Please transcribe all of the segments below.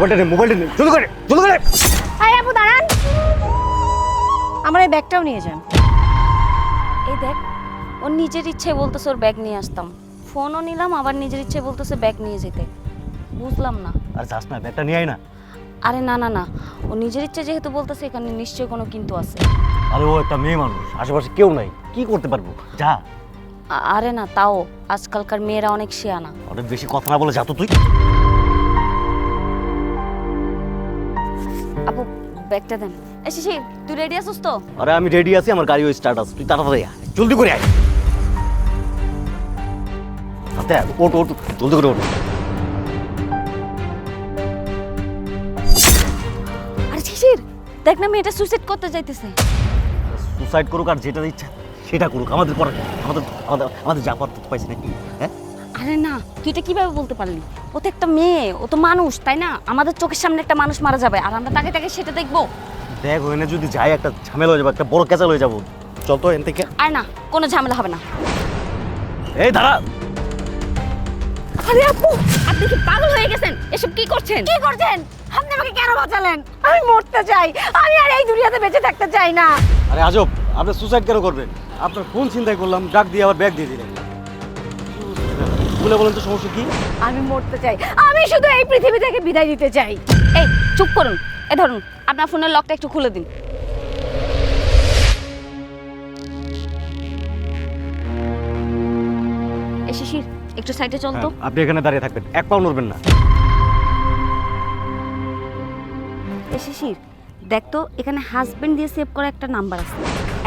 মোবাইলটা নে মোবাইলটা নে জলদি করে জলদি করে। আয় আপু দাঁড়ান। আমার এই ব্যাগটাও নিয়ে যান। এই দেখ ওর নিজের ইচ্ছে বলতেছে ওর ব্যাগ নিয়ে আসতাম। ফোনও নিলাম আবার নিজের ইচ্ছে বলতেছে ব্যাগ নিয়ে যেতে। বুঝলাম না। আর যাস না ব্যাগটা নিয়ে আয় না। আরে না না না। ও নিজের ইচ্ছে যেহেতু বলতেছে এখানে নিশ্চয়ই কোনো কিন্তু আছে। আরে ও একটা মেয়ে মানুষ আশেপাশে কেউ নাই। কি করতে পারব? যা। আরে না তাও। আজকালকার মেয়েরা অনেক শেয়ানা। অনেক বেশি কথা না বলে যা তো তুই। আপু ব্যাগটা দেন। এ শিশি তুই রেডি আছিস তো? আরে আমি রেডি আছি আমার গাড়িও স্টার্ট আছে তুই তাড়াতাড়ি আয় জলদি করে আয়। আয়, ওঠ ওঠ জলদি করে ওঠ। আরে শিশির দেখ না মেয়েটা সুইসাইড করতে যাইতেছে। সুসাইড করুক আর যেটা ইচ্ছা সেটা করুক আমাদের পরে আমাদের আমাদের আমাদের যা পারতে পাইছি নাকি হ্যাঁ? আরে না তুই এটা কীভাবে বলতে পারলি? ও তো একটা মেয়ে ও তো মানুষ তাই না? আমাদের চোখের সামনে একটা মানুষ মারা যাবে আর আমরা তাকে তাকে সেটা দেখব। দেখ ওখানে যদি যাই একটা ঝামেলা হয়ে যাবে একটা বড় ক্যাচাল হয়ে যাব। চল তো এন থেকে। আর না কোনো ঝামেলা হবে না। এই দাঁড়া। আরে আপু আপনি কি পাগল হয়ে গেছেন? এসব কি করছেন? কি করছেন? আপনি আমাকে কেন বাঁচালেন? আমি মরতে চাই আমি আর এই দুনিয়াতে বেঁচে থাকতে চাই না। আরে আজব আপনি সুসাইড কেন করবেন? আপনার ফোন চিন্তাই করলাম? ডাক দিয়ে আবার ব্যাগ দিয়ে দিলেন। বলে বলেন তো সমস্যা কি? আমি মরতে চাই। আমি শুধু এই পৃথিবী থেকে বিদায় দিতে চাই। এই চুপ করুন। এ ধরুন আপনার ফোনের লকটা একটু খুলে দিন। এ শিশির একটু সাইডে চল তো। আপনি এখানে দাঁড়িয়ে থাকবেন। এক পাও নড়বেন না। এ শিশির দেখ তো এখানে হাজবেন্ড দিয়ে সেভ করা একটা নাম্বার আছে।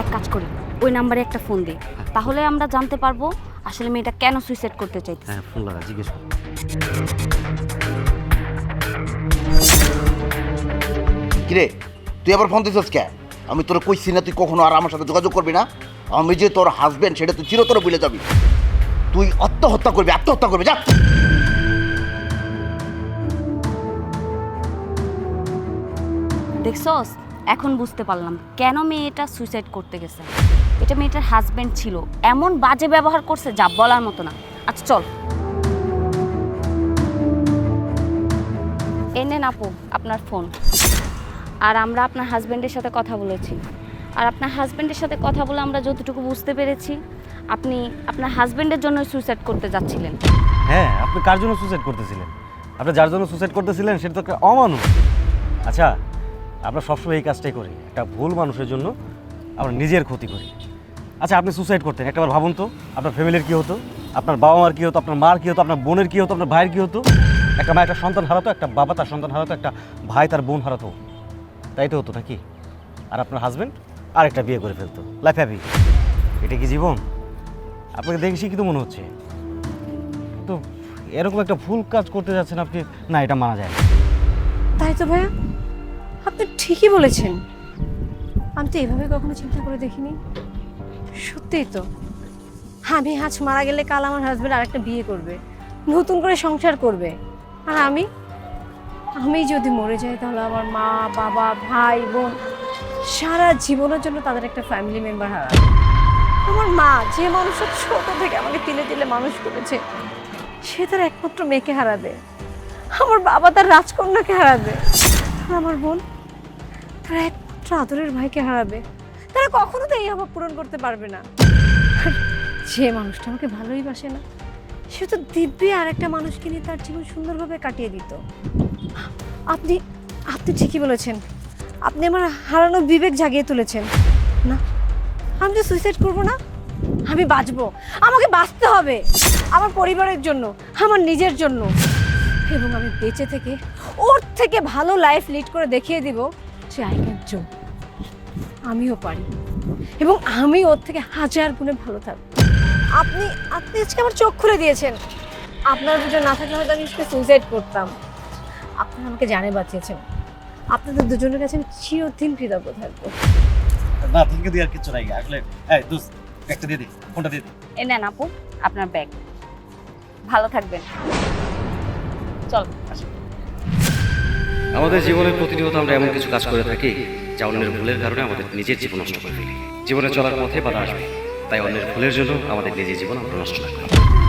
এক কাজ করি ওই নাম্বারে একটা ফোন দে। তাহলে আমরা জানতে পারব আসলে মেয়েটা কেন সুইসাইড করতে চাইছে হ্যাঁ ফোন লাগা জিজ্ঞেস কর। কিরে তুই আবার ফোন দিছিস কে? আমি তোর কইছি না তুই কখনো আর আমার সাথে যোগাযোগ করবি না। আমি যে তোর হাজবেন্ড সেটা তুই চিরতরে ভুলে যাবি। তুই আত্মহত্যা করবি আত্মহত্যা করবি যা! দেখছস? এখন বুঝতে পারলাম কেন মেয়েটা সুইসাইড করতে গেছে। এটা মেয়েটার হাজবেন্ড ছিল, এমন বাজে ব্যবহার করছে যা বলার মতো না। আচ্ছা চল। এনে আপু, আপনার ফোন আর আমরা আপনার হাজবেন্ডের সাথে কথা বলেছি। আর আপনার হাজবেন্ডের সাথে কথা বলে আমরা যতটুকু বুঝতে পেরেছি, আপনি আপনার হাজবেন্ডের জন্য সুইসাইড করতে যাচ্ছিলেন। হ্যাঁ আপনি কার জন্য সুসাইড করতেছিলেন? আপনি যার জন্য সুসাইড করতেছিলেন, সেটা তো অমানুষ। আচ্ছা আমরা সবসময় এই কাজটাই করি। একটা ভুল মানুষের জন্য আমরা নিজের ক্ষতি করি। আচ্ছা আপনি সুসাইড করতেন। একটাবার ভাবুন তো, আপনার ফ্যামিলির কী হতো? আপনার বাবা মার কী হতো? আপনার মার কী হতো? আপনার বোনের কী হতো? আপনার ভাইয়ের কী হতো? একটা মা একটা সন্তান হারাতো, একটা বাবা তার সন্তান হারাতো, একটা ভাই তার বোন হারাতো। তাই তো হতো নাকি? আর আপনার হাজব্যান্ড আর একটা বিয়ে করে ফেলতো। লাইফ হ্যাপি এটা কি জীবন? আপনাকে দেখে শিখিত মনে হচ্ছে। তো এরকম একটা ভুল কাজ করতে যাচ্ছেন আপনি, না, এটা মানা যায় তাই তো ভাইয়া। আপনি ঠিকই বলেছেন। আমি তো এভাবে কখনো চিন্তা করে দেখিনি। সত্যিই তো। আমি আজ মারা গেলে কাল আমার হাজবেন্ড আরেকটা বিয়ে করবে। নতুন করে সংসার করবে। আর আমি? আমি যদি মরে যাই তাহলে আমার মা, বাবা, ভাই, বোন সারা জীবনের জন্য তাদের একটা ফ্যামিলি মেম্বার হারাবে আমার মা যে মানুষের ছোট থেকে আমাকে তিলে তিলে মানুষ করেছে, সে তার একমাত্র মেয়েকে হারাবে। আমার বাবা তার রাজকন্যাকে হারাবে। আমার বোন? তার একমাত্র আদরের ভাইকে হারাবে। তারা কখনো তো এই অভাব পূরণ করতে পারবে না। যে মানুষটা আমাকে ভালোই বাসে না, সে তো দিব্যি আর একটা মানুষকে নিয়ে তার জীবন সুন্দরভাবে কাটিয়ে দিত। আপনি আপনি ঠিকই বলেছেন। আপনি আমার হারানো বিবেক জাগিয়ে তুলেছেন। না, আমি তো সুইসাইড করব না, আমি বাঁচবো। আমাকে বাঁচতে হবে আমার পরিবারের জন্য, আমার নিজের জন্য। এবং আমি বেঁচে থেকে ওর থেকে ভালো লাইফ লিড করে দেখিয়ে দিব যে আই ক্যান আমিও পারি। এবং আমি ওর থেকে হাজার গুণে ভালো থাকব। আপনি আপনি আজকে আমার চোখ খুলে দিয়েছেন। আপনার দুজন না থাকলে হয়তো আমি আজকে সুইসাইড করতাম। আপনি আমাকে জানে বাঁচিয়েছেন। আপনাদের দুজনের কাছে আমি চিরদিন কৃতজ্ঞ থাকব। না তোমাকে দিয়ে আর কিছু নাই। আসলে এই দোস্ত একটা দিয়ে দে ফোনটা দিয়ে দে। এ নেন আপু আপনার ব্যাগ। ভালো থাকবেন। চল আমাদের জীবনে প্রতিনিয়ত আমরা এমন কিছু কাজ করে থাকি যা অন্যের ভুলের কারণে আমাদের নিজের জীবন নষ্ট করে ফেলি। জীবনে চলার পথে বাধা আসবে, তাই অন্যের ভুলের জন্য আমাদের নিজের জীবন আমরা নষ্ট না করি।